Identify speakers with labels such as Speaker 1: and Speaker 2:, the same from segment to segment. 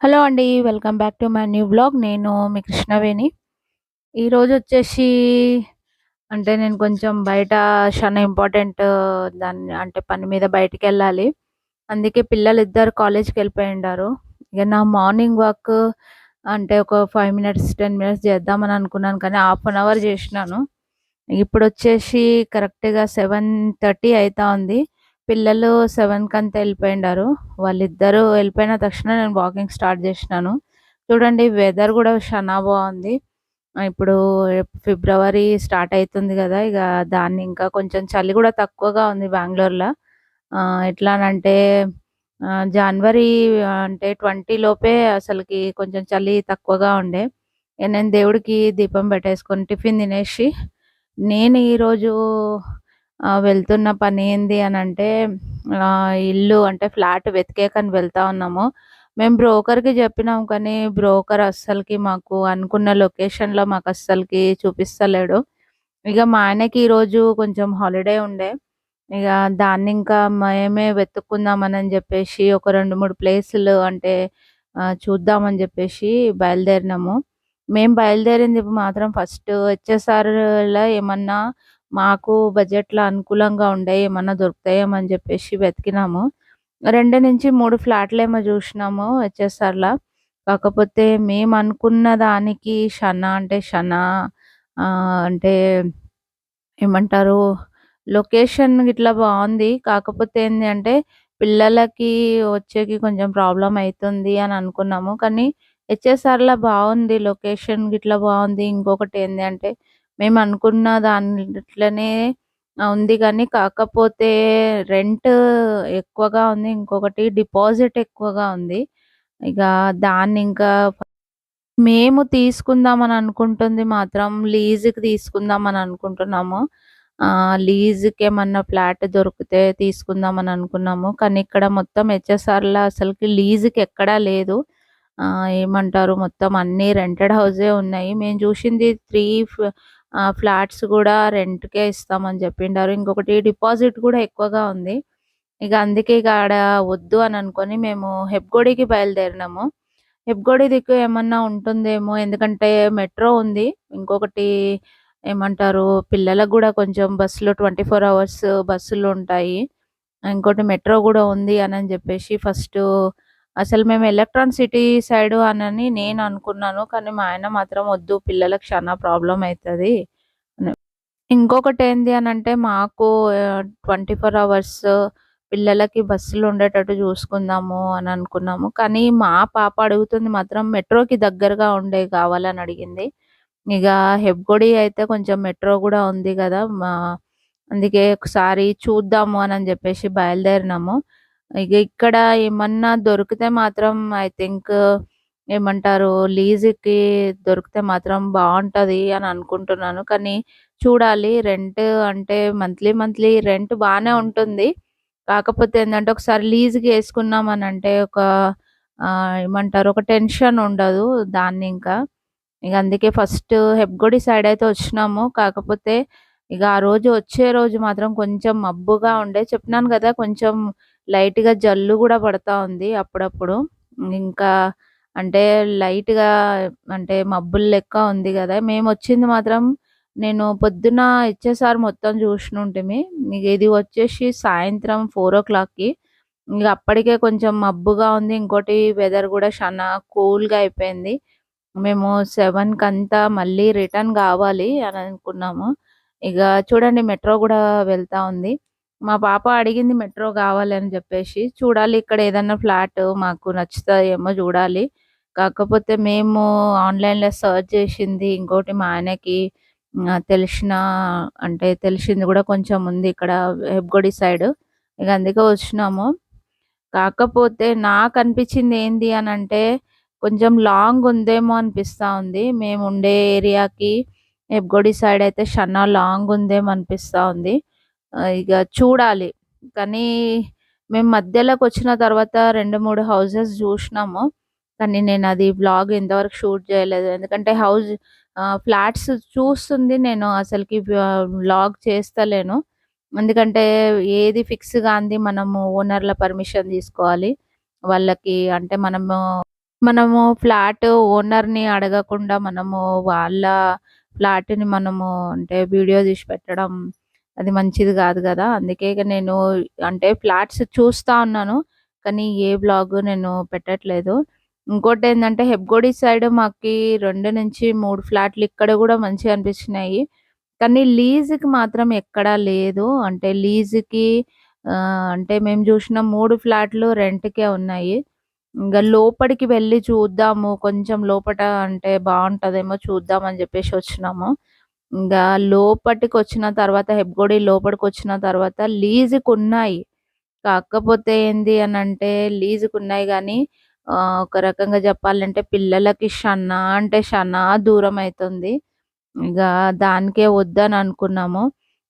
Speaker 1: Hello అండి. Welcome back to my new blog నేను మీ కృష్ణవేణి. ఈరోజు వచ్చేసి అంటే నేను కొంచెం బయట చాలా ఇంపార్టెంట్ దాన్ని అంటే పని మీద బయటికి వెళ్ళాలి అందుకే పిల్లలు ఇద్దరు కాలేజ్కి వెళ్ళిపోయి ఉండారు ఇక నా మార్నింగ్ వాక్ అంటే ఒక ఫైవ్ మినిట్స్, 10 మినిట్స్ చేద్దామని అనుకున్నాను కానీ హాఫ్ అన్ అవర్ చేసినాను. ఇప్పుడు వచ్చేసి కరెక్ట్‌గా సెవెన్ థర్టీ అవుతా ఉంది. పిల్లలు సెవెన్కి అంతా వెళ్ళిపోయినారు వాళ్ళిద్దరూ వెళ్ళిపోయిన తక్షణ నేను వాకింగ్ స్టార్ట్ చేసినాను. చూడండి వెదర్ కూడా చానా బాగుంది ఇప్పుడు ఫిబ్రవరి స్టార్ట్ అవుతుంది కదా ఇక దాన్ని ఇంకా కొంచెం చలి కూడా తక్కువగా ఉంది బెంగళూరులో ఎట్లా ఎట్లానంటే జనవరి అంటే 20 లోపే అసలుకి కొంచెం చలి తక్కువగా ఉండే. నేను దేవుడికి దీపం పెట్టేసుకొని టిఫిన్ తినేసి నేను ఈరోజు వెళ్తున్న పని ఏంది అని అంటే ఇల్లు అంటే ఫ్లాట్ వెతికేకని వెళ్తా ఉన్నాము. మేము బ్రోకర్‌కి చెప్పినాం కానీ బ్రోకర్ అస్సలకి మాకు అనుకున్న లొకేషన్‌లో మాకు అస్సలకి చూపిస్తలేడు. ఇక మా ఆయనకి ఈరోజు కొంచెం హాలిడే ఉండే. ఇక దాన్ని ఇంకా మేమే వెతుక్కుందామని చెప్పేసి ఒక 2, 3 ప్లేసులు అంటే చూద్దామని చెప్పేసి బయలుదేరినాము. మేము బయలుదేరింది మాత్రం ఫస్ట్ హెచ్ఎస్ఆర్‌లో ఏమన్నా మాకు బడ్జెట్‌లో అనుకూలంగా ఉండే ఏమన్నా దొరుకుతాయేమో అని జెప్పేసి వెతికినాము. 2-3 ఫ్లాట్‌లేమో చూసినాము హెచ్ఎస్ఆర్‌లో. కాకపోతే మేము అనుకున్న దానికి షనా అంటే షనా అంటే ఏమంటారు లొకేషన్ గిట్లా బాగుంది కాకపోతే ఏంటి అంటే పిల్లలకి వచ్చేకి కొంచెం ప్రాబ్లం అవుతుంది అని అనుకున్నాము. కానీ హెచ్ఎస్ఆర్‌లో బాగుంది లొకేషన్ గిట్లా ఇంకొకటి ఏంటి అంటే మేమనుకున్న దాంట్లోనే ఉంది కానీ కాకపోతే రెంట్ ఎక్కువగా ఉంది. ఇంకొకటి డిపాజిట్ ఎక్కువగా ఉంది. ఇక దాన్ని ఇంకా మేము తీసుకుందామని అనుకుంటుంది మాత్రం లీజ్‌కి తీసుకుందామని అనుకుంటున్నాము. ఆహ్, లీజ్‌కేమన్నా ఫ్లాట్ దొరికితే తీసుకుందామని అనుకున్నాము. కానీ ఇక్కడ మొత్తం హెచ్ఎస్ఆర్‌లో అసలుకి లీజ్‌కి ఎక్కడా లేదు. ఏమంటారు మొత్తం అన్నీ రెంటెడ్ హౌసే ఉన్నాయి. మేము చూసింది త్రీ ఫ్ ఫ్లాట్స్ కూడా రెంట్‌కే ఇస్తామని చెప్పిండారు ఇంకొకటి డిపాజిట్ కూడా ఎక్కువగా ఉంది. ఇక అందుకే ఇక ఆడ వద్దు అని అనుకొని మేము హెబ్‌గోడికి బయలుదేరినాము. హెబ్‌గోడి దిక్కు ఏమన్నా ఉంటుందేమో ఎందుకంటే మెట్రో ఉంది. ఇంకొకటి ఏమంటారు పిల్లలకు కూడా కొంచెం బస్సులో 24 అవర్స్ బస్సులు ఉంటాయి ఇంకోటి మెట్రో కూడా ఉంది అని చెప్పేసి ఫస్ట్ అసలు మేము ఎలక్ట్రాన్ సిటీ సైడ్ అనని నేను అనుకున్నాను. కానీ మా ఆయన మాత్రం వద్దు పిల్లలకి చానా ప్రాబ్లమ్ ఏంది అని. అంటే మాకు ట్వంటీ ఫోర్ అవర్స్ పిల్లలకి బస్సులు ఉండేటట్టు చూసుకుందాము అని అనుకున్నాము. కానీ మా పాప అడుగుతుంది మాత్రం మెట్రోకి దగ్గరగా ఉండేవి కావాలని అడిగింది. ఇక హెబ్గొడి అయితే కొంచెం మెట్రో కూడా ఉంది కదా మా అందుకే ఒకసారి చూద్దాము అని చెప్పేసి బయలుదేరినాము. ఇగ ఇక్కడ ఏమన్నా దొరికితే మాత్రం ఐ థింక్ ఏమంటారు లీజ్‌కి దొరికితే మాత్రం బావుంటది అని అనుకుంటున్నాను. కానీ చూడాలి రెంట్ అంటే మంత్లీ, మంత్లీ రెంట్ బానే ఉంటుంది. కాకపోతే ఏందంటే ఒకసారి లీజ్‌కి యేసుకున్నామనంటే ఒక ఆహ్, ఏమంటారు ఒక టెన్షన్ ఉండదు దాన్నింకా. ఇగ అందుకే ఫస్ట్ హెబ్‌గోడి సైడ్ అయితే వచ్చినాము. కాకపోతే ఇగ ఆ రోజు వచ్చే రోజు మాత్రం కొంచెం మబ్బుగా ఉండే. చెప్పినాను గదా! కొంచెం లైట్‌గా జల్లు కూడా పడతా ఉంది అప్పుడప్పుడు. ఇంకా అంటే లైట్‌గా అంటే మబ్బులు లెక్క ఉంది కదా మేము వచ్చింది మాత్రం నేను పొద్దున ఇచ్చేసారి మొత్తం చూసినుంటిమి ఇది వచ్చేసి సాయంత్రం ఫోర్ ఓ క్లాక్కి ఇక అప్పటికే కొంచెం మబ్బుగా ఉంది. ఇంకోటి వెదర్ కూడా చాలా కూల్‌గా అయిపోయింది. మేము 7కంతా మళ్ళీ రిటర్న్ కావాలి అని అనుకున్నాము. ఇక చూడండి మెట్రో కూడా వెళ్తా ఉంది. మా పాప అడిగింది మెట్రో కావాలని అని చూడాలి ఇక్కడ ఏదన్నా ఫ్లాట్ మాకు నచ్చుతాయేమో చూడాలి కాకపోతే మేము ఆన్‌లైన్‌లో సెర్చ్ చేసింది ఇంకోటి మా ఆయనకి తెలిసిన అంటే తెలిసింది కూడా కొంచెం ఉంది ఇక్కడ హెబ్గొడి సైడ్ ఇక అందుకే వచ్చినాము. కాకపోతే నాకు అనిపించింది ఏంటి ఏంది అంటే కొంచెం లాంగ్ ఉందేమో అనిపిస్తూ ఉంది. మేము ఉండే ఏరియాకి హెబ్గొడి సైడ్ అయితే షన్నా లాంగ్ ఉందేమో అనిపిస్తూ ఉంది. ఇక చూడాలి. కానీ మేము మధ్యలోకి వచ్చిన తర్వాత 2, 3 హౌసెస్ చూసినాము కానీ నేను అది బ్లాగ్ ఇంతవరకు షూట్ చేయలేదు ఎందుకంటే హౌస్ ఫ్లాట్స్ చూస్తుంది నేను అసలుకి బ్లాగ్ వ్లాగ్ చేస్తలేను. ఎందుకంటే ఏది ఫిక్స్ కాంది మనము ఓనర్‌ల పర్మిషన్ తీసుకోవాలి. వాళ్ళకి అంటే మనము మనము ఫ్లాట్ ఓనర్‌ని అడగకుండా మనము వాళ్ళ ఫ్లాట్‌ని మనము అంటే వీడియో తీసి పెట్టడం అది మంచిది కాదు కదా! అందుకే నేను అంటే ఫ్లాట్స్ చూస్తా ఉన్నాను. కానీ ఏ బ్లాగ్ నేను పెట్టట్లేదు. ఇంకోటి ఏంటంటే హెబ్‌గోడి సైడ్ మాకు రెండు నుంచి మూడు ఫ్లాట్‌లు ఇక్కడ కూడా మంచిగా అనిపించినాయి. కానీ లీజ్‌కి మాత్రం ఎక్కడా లేదు. అంటే లీజ్‌కి అంటే మేము చూసిన మూడు ఫ్లాట్‌లు రెంట్‌కే ఉన్నాయి. ఇంకా లోపలికి వెళ్ళి చూద్దాము. కొంచెం లోపట అంటే బాగుంటుందేమో చూద్దాం అని వచ్చినాము ఇంకా లోపటికి వచ్చిన తర్వాత హెబ్‌గోడి లోపటికొచ్చిన తర్వాత లీజుకున్నాయి. కాకపోతే ఏంది అని అంటే లీజుకు ఉన్నాయి కానీ ఒక రకంగా చెప్పాలంటే పిల్లలకి షన్నా అంటే షనా అవుతుంది ఇగ దానికే వద్దని అనుకున్నాము.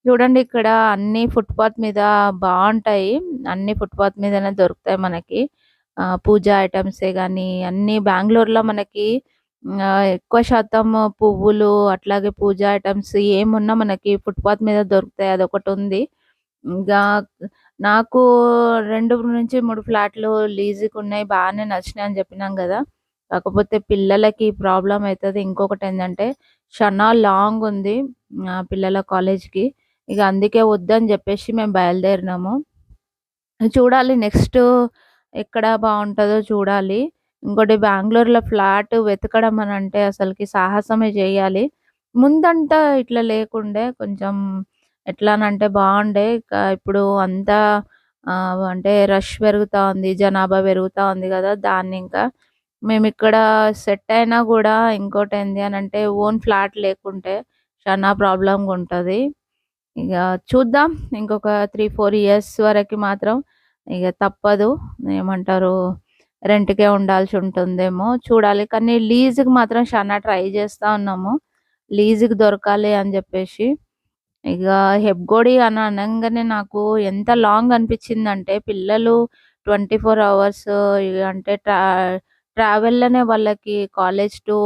Speaker 1: చూడండి ఇక్కడ అన్ని ఫుట్‌పాత్ మీద బాగుంటాయి అన్ని ఫుట్‌పాత్ మీదనే దొరుకుతాయి మనకి. పూజా ఐటమ్సే కానీ అన్ని బెంగళూరులో మనకి ఎక్కువ శాతం పువ్వులు అట్లాగే పూజ ఐటమ్స్ ఏమున్నా మనకి ఫుట్‌పాత్ మీద దొరుకుతాయి. అదొకటుంది. ఇంకా నాకు 2-3 ఫ్లాట్‌లు లీజుగా ఉన్నాయి బాగానే నచ్చినాయి అని చెప్పినాం కదా కాకపోతే పిల్లలకి ప్రాబ్లమ్ ఇంకొకటి ఏంటంటే షనా లాంగ్ ఉంది పిల్లల కాలేజ్‌కి. ఇక అందుకే వద్దని చెప్పేసి మేము బయలుదేరినాము. చూడాలి నెక్స్ట్ ఎక్కడ బాగుంటుందో చూడాలి. ఇంకోటి బెంగళూరులో ఫ్లాట్ వెతకడం అని అంటే అసలుకి సాహసమే చేయాలి ముందంతా ఇట్లా లేకుండే కొంచెం ఎట్లానంటే బాగుండే ఇప్పుడు అంతా అంటే రష్ పెరుగుతూ ఉంది. జనాభా పెరుగుతూ ఉంది కదా దాన్ని ఇంకా మేము ఇక్కడ సెట్ అయినా కూడా ఇంకోటి ఏంది అని అంటే ఓన్ ఫ్లాట్ లేకుంటే చానా ఉంటుంది ఇక చూద్దాం. ఇంకొక 3, 4 ఇయర్స్ వరకు మాత్రం ఇక తప్పదు. ఏమంటారు రెంట్‌కే ఉండాల్సి ఉంటుందేమో చూడాలి. కానీ లీజ్‌కి మాత్రం చానా ట్రై చేస్తూ ఉన్నాము. లీజ్‌కి దొరకాలి అని చెప్పేసి ఇక హెబ్‌గోడి అని అనంగానే నాకు ఎంత లాంగ్ అనిపించిందంటే పిల్లలు 24 అవర్స్ ఇగ అంటే ట్రా ట్రావెల్‌లోనే వాళ్ళకి కాలేజ్ టు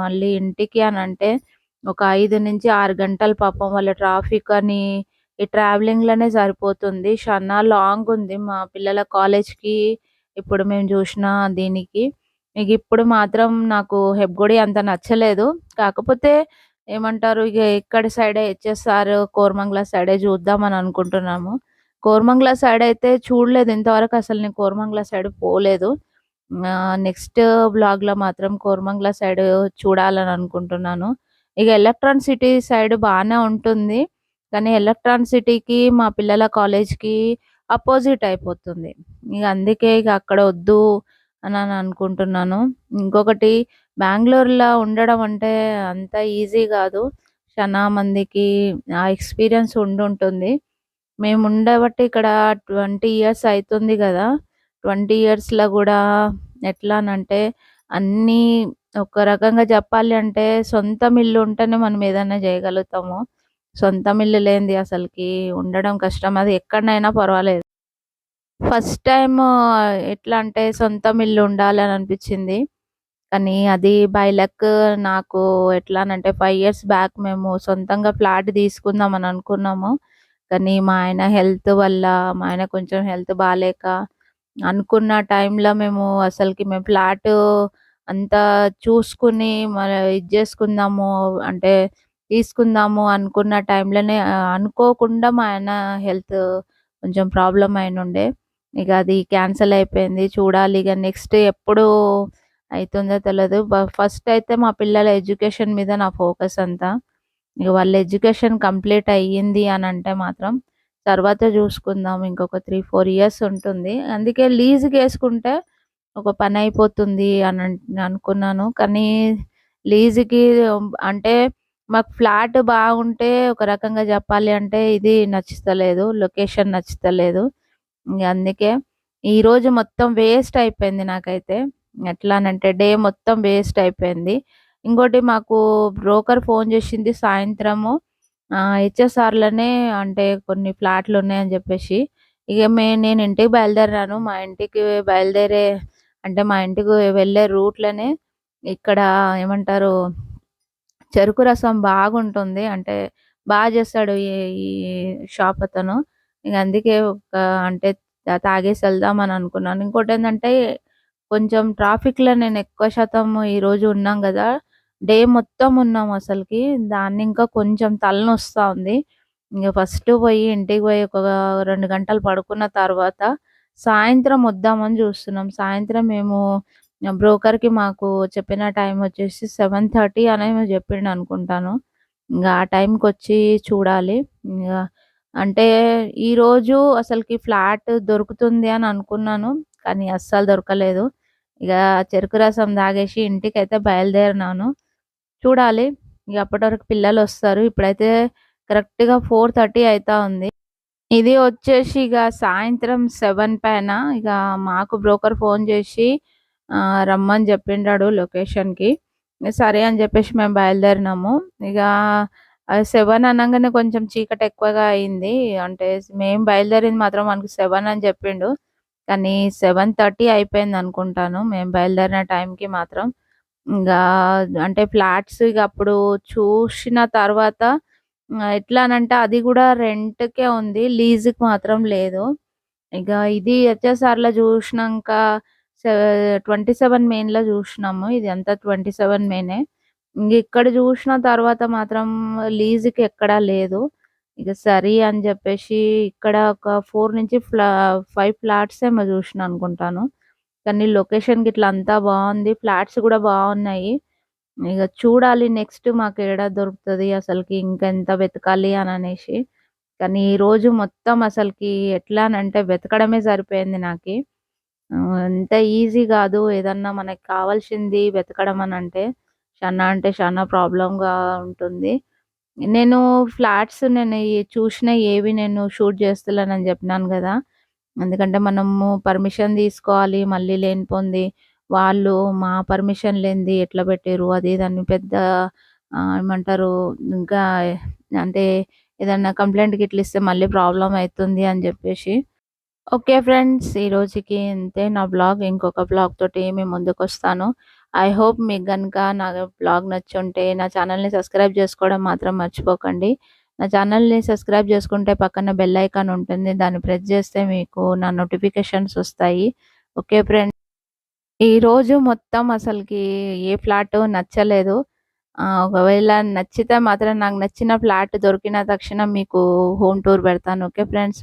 Speaker 1: మళ్ళీ ఇంటికి అని అంటే ఒక ఐదు నుంచి ఆరు గంటల పాపం వాళ్ళ ట్రాఫిక్ అని ఈ ట్రావెలింగ్‌లోనే సరిపోతుంది. చానా లాంగ్ ఉంది మా పిల్లల కాలేజ్‌కి ఇప్పుడు మేము చూసిన దీనికి. ఇక ఇప్పుడు మాత్రం నాకు హెబ్‌గోడి అంత నచ్చలేదు. కాకపోతే ఏమంటారు ఇక ఇక్కడి సైడే హెచ్ఎస్ఆర్, కోరమంగళ సైడే అని అనుకుంటున్నాము. కోరమంగళ సైడ్ అయితే చూడలేదు ఇంతవరకు అసలు నేను కోరమంగళ సైడ్ పోలేదు. నెక్స్ట్ బ్లాగ్లో మాత్రం కోరమంగళ సైడ్ చూడాలని అనుకుంటున్నాను. ఇక ఎలక్ట్రాన్ సిటీ సైడ్ బాగానే ఉంటుంది. కానీ ఎలక్ట్రాన్ సిటీకి మా పిల్లల కాలేజ్‌కి అపోజిట్ అయిపోతుంది. ఇక అందుకే ఇక అక్కడ వద్దు అని అనుకుంటున్నాను. ఇంకొకటి బెంగళూరులో ఉండడం అంటే అంత ఈజీ కాదు చాలా మందికి ఆ ఎక్స్‌పీరియన్స్ ఉండుంటుంది. మేము ఉండబట్టి ఇక్కడ 20 ఇయర్స్ అవుతుంది కదా ట్వంటీ ఇయర్స్‌లో కూడా ఎట్లానంటే అన్నీ ఒక రకంగా చెప్పాలి అంటే సొంతం ఇల్లు ఉంటేనే మనం ఏదైనా చేయగలుగుతాము సొంతం ఇల్లు లేనిది అసలుకి ఉండడం కష్టం. అది ఎక్కడనైనా పర్వాలేదు. ఫస్ట్ టైం ఎట్లా అంటే సొంతం ఇల్లు ఉండాలని అనిపించింది. కానీ అది బై లక్ నాకు ఎట్లా అంటే ఫైవ్ ఇయర్స్ బ్యాక్ మేము సొంతంగా ఫ్లాట్ తీసుకుందాం అని అనుకున్నాము. కానీ మా ఆయన హెల్త్ వల్ల మా ఆయన కొంచెం హెల్త్ బాగాలేక అనుకున్న టైంలో మేము అసలుకి మేము ఫ్లాటు అంతా చూసుకుని మరి ఇది చేసుకుందాము అంటే తీసుకుందాము అనుకున్న టైంలోనే అనుకోకుండా మా ఆయన హెల్త్ కొంచెం ప్రాబ్లమ్ అయినుండే. ఇక అది క్యాన్సిల్ అయిపోయింది. చూడాలి ఇక నెక్స్ట్ ఎప్పుడు అవుతుందో తెలియదు ఫస్ట్ అయితే మా పిల్లల ఎడ్యుకేషన్ మీద నా ఫోకస్ అంతా. ఇక వాళ్ళ ఎడ్యుకేషన్ కంప్లీట్ అయ్యింది అంటే మాత్రం తర్వాత చూసుకుందాం ఇంకొక 3, 4 ఇయర్స్ ఉంటుంది. అందుకే లీజ్‌కేసుకుంటే ఒక పని అయిపోతుంది అని అనుకున్నాను. కానీ లీజ్‌కి అంటే మాకు ఫ్లాట్ బాగుంటే ఒక రకంగా చెప్పాలి అంటే ఇది నచ్చుతలేదు. లొకేషన్ నచ్చుతలేదు. ఇంగ అందుకే ఈరోజు మొత్తం వేస్ట్ అయిపోయింది నాకైతే. ఎట్లానంటే డే మొత్తం వేస్ట్ అయిపోయింది. ఇంకోటి మాకు బ్రోకర్ ఫోన్ చేసింది సాయంత్రము హెచ్ఎస్ఆర్‌లోనే అంటే కొన్ని ఫ్లాట్లు ఉన్నాయని చెప్పేసి ఇక మే నేను ఇంటికి బయలుదేరాను. మా ఇంటికి బయలుదేరే అంటే మా ఇంటికి వెళ్ళే రూట్‌లోనే ఇక్కడ ఏమంటారు చెరుకు రసం బాగుంటుంది. అంటే బాగా చేస్తాడు ఈ షాప్ అతను. ఇగ అందుకే ఒక అంటే తాగేసి వెళ్దాం అని అనుకున్నాను. ఇంకోటి ఏంటంటే కొంచెం ట్రాఫిక్‌లో నేను ఎక్కువ శాతం ఈరోజు ఉన్నాం కదా డే మొత్తం ఉన్నాం అసలుకి దాన్ని ఇంకా కొంచెం తలనొస్తా ఉంది. ఇంకా ఫస్ట్ పోయి ఇంటికి పోయి ఒక రెండు గంటలు పడుకున్న తర్వాత సాయంత్రం వద్దామని చూస్తున్నాం. సాయంత్రం మేము బ్రోకర్‌కి మాకు చెప్పిన టైం వచ్చేసి 7:30 అనేమో చెప్పిండనుకుంటాను. ఇంకా ఆ టైంకొచ్చి చూడాలి. ఇంకా అంటే ఈరోజు అసలుకి ఫ్లాట్ దొరుకుతుంది అని అనుకున్నాను. కానీ అస్సలు దొరకలేదు. ఇక చెరుకు రసం తాగేసి ఇంటికైతే బయలుదేరినాను. చూడాలి. ఇక అప్పటి వరకు పిల్లలొస్తారు. ఇప్పుడైతే కరెక్ట్‌గా 4:30 అయితా ఉంది. ఇది వచ్చేసి ఇక సాయంత్రం సెవెన్ పైన ఇక మాకు బ్రోకర్ ఫోన్ చేసి రమ్మని చెప్పిండాడు లొకేషన్‌కి. సరే అని చెప్పేసి మేము బయలుదేరినాము. ఇగ ఆహ్, 7 అనంగానే కొంచెం చీకటి ఎక్కువగా అయింది. అంటే మేము బయలుదేరింది మాత్రం మనకి సెవెన్ అని చెప్పిండు. కానీ సెవెన్ థర్టీ అయిపోయింది అనుకుంటాను మేము బయలుదేరిన టైంకి మాత్రం. ఇంకా అంటే ఫ్లాట్స్ ఇక అప్పుడు చూసిన తర్వాత ఆహ్, ఎట్లానంటే అది కూడా రెంట్‌కే ఉంది. లీజ్‌కి మాత్రం లేదు. ఇక ఇది హెచ్ఎస్ఆర్‌లో చూసినాక ట్వంటీ సెవెన్ మెయిన్‌లో చూసినాము. ఇది అంతా 27 మెయినే. ఇక్కడ చూసిన తర్వాత మాత్రం లీజ్‌కి ఎక్కడా లేదు. ఇక సరి అని చెప్పేసి ఇక్కడ ఒక ఫోర్ నుంచి ఫ్లా ఫైవ్ ఫ్లాట్స్ ఏమో చూసినా అనుకుంటాను. కానీ లొకేషన్ ఇట్లా అంతా బాగుంది ఫ్లాట్స్ కూడా బాగున్నాయి ఇక చూడాలి నెక్స్ట్ మాకు మాకేడ దొరుకుతది అసలుకి ఇంకెంత వెతకాలి అని అనేసి కానీ ఈరోజు మొత్తం అసలకి ఎట్లానంటే వెతకడమే సరిపోయింది నాకు అంత ఈజీ కాదు ఏదన్నా మనకు కావాల్సింది వెతకడం అని అంటే చాలా అంటే చాలా ప్రాబ్లమ్‌గా ఉంటుంది. నేను ఫ్లాట్స్ నేను చూసిన ఏవి నేను షూట్ చేస్తున్నానని చెప్పినాను కదా ఎందుకంటే మనము పర్మిషన్ తీసుకోవాలి. మళ్ళీ లేని పొంది వాళ్ళు మా పర్మిషన్ లేనిది ఎట్లా పెట్టిర్రు అది దాన్ని పెద్ద ఏమంటారు ఇంకా అంటే ఏదన్నా కంప్లైంట్ గిట్ల ఇస్తే మళ్ళీ ప్రాబ్లం అవుతుంది అని చెప్పేసి ఓకే ఫ్రెండ్స్. ఈ రోజుకి ఇంతే నా బ్లాగ్ ఇంకొక బ్లాగ్ తోటి నేను ముందుకు వస్తాను ఐ హోప్ మీకు కనుక నా నచ్చి నచ్చుంటే నా ఛానల్ని సబ్స్క్రైబ్ చేసుకోవడం మాత్రం మర్చిపోకండి. నా ఛానల్ని సబ్స్క్రైబ్ చేసుకుంటే పక్కన బెల్ ఐకాన్ ఉంటుంది. దాన్ని ప్రెస్ చేస్తే మీకు నా నోటిఫికేషన్స్ వస్తాయి. Okay friends. ఈరోజు మొత్తం అసలుకి ఏ ఫ్లాట్ నచ్చలేదు. ఒకవేళ నచ్చితే మాత్రం నాకు నచ్చిన ఫ్లాట్ దొరికిన తక్షణం మీకు హోమ్ టూర్ పెడతాను. Okay friends.